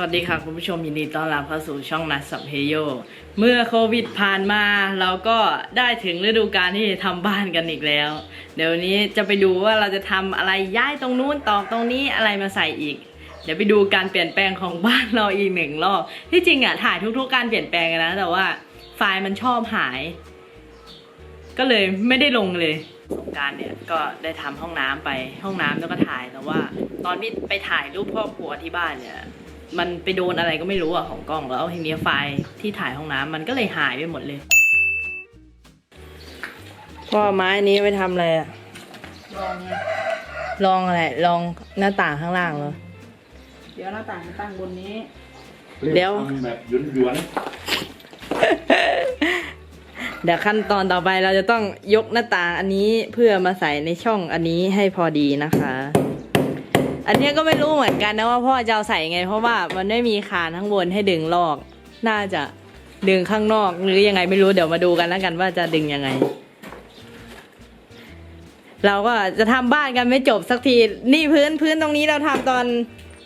วัสดีค่ะ คุณผู้ชมยินดีต้อนรับเข้าสู่ช่องนัดสับเฮโยเมื่อโควิดผ่านมาเราก็ได้ถึงฤดูกาลที่ทำบ้านกันอีกแล้ว เดี๋ยวนี้จะไปดูว่าเราจะทำอะไรย้ายตรงนู้นตอกตรงนี้อะไรมาใส่อีก เดี๋ยวไปดูการเปลี่ยนแปลงของบ้านเราอีกหนึ่งรอบที่จริงอะถ่ายทุกๆ การเปลี่ยนแปลงนะแต่ว่าไฟล์มันชอบหาย ก็เลยไม่ได้ลงเลยสงการเนี่ยก็ได้ทำห้องน้ำไปห้องน้ำแล้วก็ถ่ายแต่ว่า ตอนที่ไปถ่ายรูปครอบครัวที่บ้านเนี่ย มันไปโดนอะไรก็ไม่รู้อะของกล้องแล้วทีนี้ไฟล์ที่ถ่ายห้องน้ำมันก็เลยหายไปหมดเลยพ่อไม้นี้ไปทำอะไรอะลองไงลองอะไรลองหน้าต่างข้างล่างเหรอ เดี๋ยวหน้าต่างมาตั้งบนนี้ เดี๋ยว ทำแบบหยวนหยวนเดี๋ยวขั้นตอนต่อไปเราจะต้องยกหน้าต่างอันนี้เพื่อมาใส่ในช่องอันนี้ให้พอดีนะคะ อันเนี้ยก็ไม่รู้เหมือนกันนะว่าพ่อจะเอาใส่ไง เพราะว่ามันไม่มีคานข้างบนให้ดึงลอก น่าจะดึงข้างนอกหรือยังไงไม่รู้เดี๋ยวมาดูกันแล้วกันว่าจะดึงยังไง เราก็จะทำบ้านกันไม่จบสักทีนี่พื้นพื้นตรงนี้เราทำตอน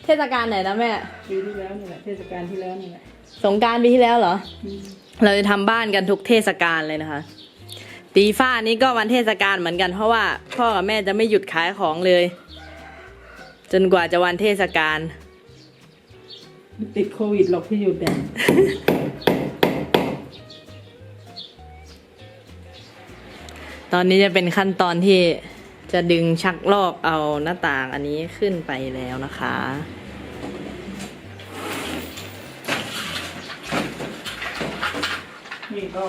เทศกาลไหนนะแม่ปีที่แล้วนี่แหละเทศกาลที่แล้วนี่แหละสงกรารปีที่แล้วเหรออืมเราจะทำบ้านกันทุกเทศกาลเลยนะคะ ตีฟ้านี้ก็วันเทศกาลเหมือนกันเพราะว่าพ่อกับแม่จะไม่หยุดขายของเลย จนกว่าจะวันเทศกาลติดโควิดหรอกที่หยุดเนี่ยตอนนี้จะเป็นขั้นตอนที่จะดึงชักลอกเอาหน้าต่างอันนี้ขึ้นไปแล้วนะคะ นี่ก็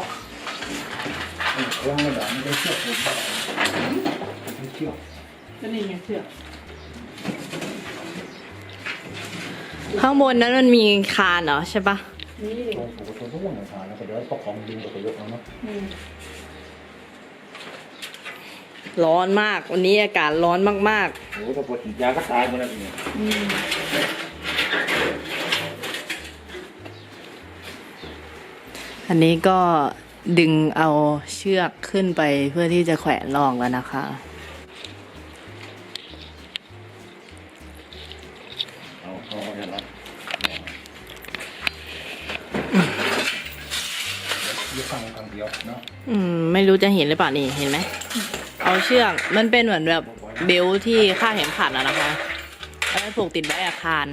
วางระดับไม่ได้เชือกผมไม่เชือกก็นี่ไงเชือก ข้างบนนั้นมันมีคานเหรอใช่ปะนี่ดิของผมก็ต้องว่างทานแล้วก็เดี๋ยวประคองดึงกับยกเอาเนาะอืมร้อนมาก วันนี้อากาศร้อนมากโอ้โหถ้าปวดฉีดยาก็ตายหมดแล้วเนี่ยอืมๆ อันนี้ก็ดึงเอาเชือกขึ้นไปเพื่อที่จะแขวนลอกแล้วนะคะ เอาเอาเอาอย่างนั้นยกข้างข้างเดียวเนาะอืมไม่รู้จะเห็นหรือเปล่านี่เห็นไหมเอาเชือกมันเป็นเหมือนแบบเบลที่ค่าดเข็มขัดอะนะคะแล้วผูกติดไว้อาคาร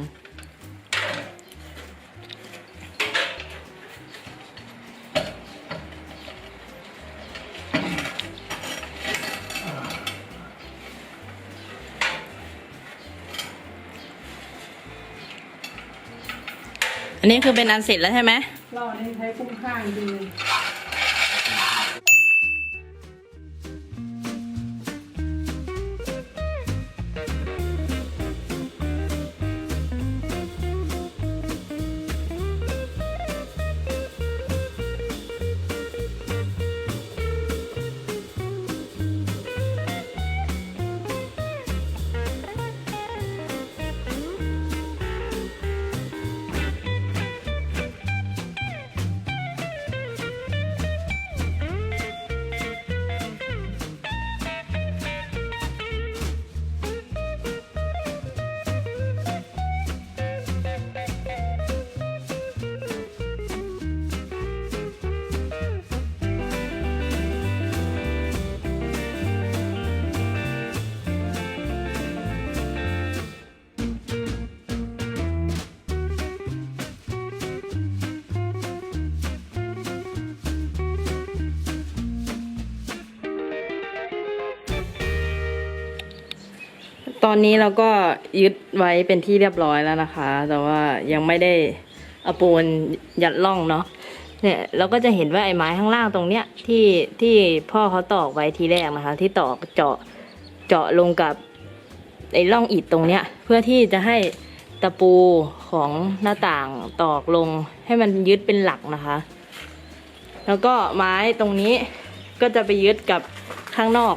อันนี้คือเป็นอันเสร็จแล้วใช่ไหมเราอันนี้ใช้คุ้มข้างดีต อนนี้เราก็ยึดไว้เป็นที่เรียบร้อยแล้วนะคะ แต่ว่ายังไม่ได้เอาปูนยัดล่องเนาะเนี่ยเราก็จะเห็นว่าไอ้ไม้ข้างล่างตรงเนี้ยที่ที่พ่อเขาตอกไว้ทีแรกนะคะ ที่ตอกเจาะเจาะลงกับไอ้ร่องอิฐตรงเนี้ย เพื่อที่จะให้ตะปูของหน้าต่างตอกลงให้มันยึดเป็นหลักนะคะ แล้วก็ไม้ตรงนี้ก็จะไปยึดกับข้างนอก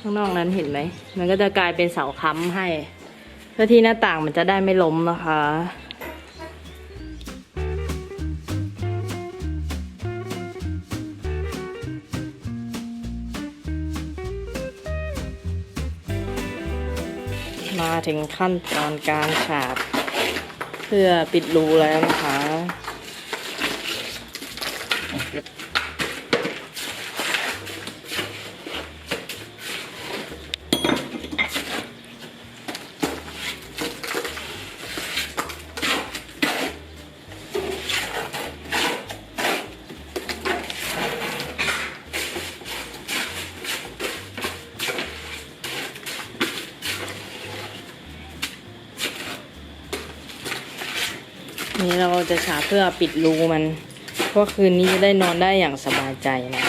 ข้างนอกนั้นเห็นไหม มันก็จะกลายเป็นเสาค้ำให้เพื่อที่หน้าต่างมันจะได้ไม่ล้มนะคะมาถึงขั้นตอนการฉาบ เพื่อปิดรูแล้วนะคะ นี่เราจะฉาเพื่อปิดรูมัน เพราะคืนนี้จะได้นอนได้อย่างสบายใจนะ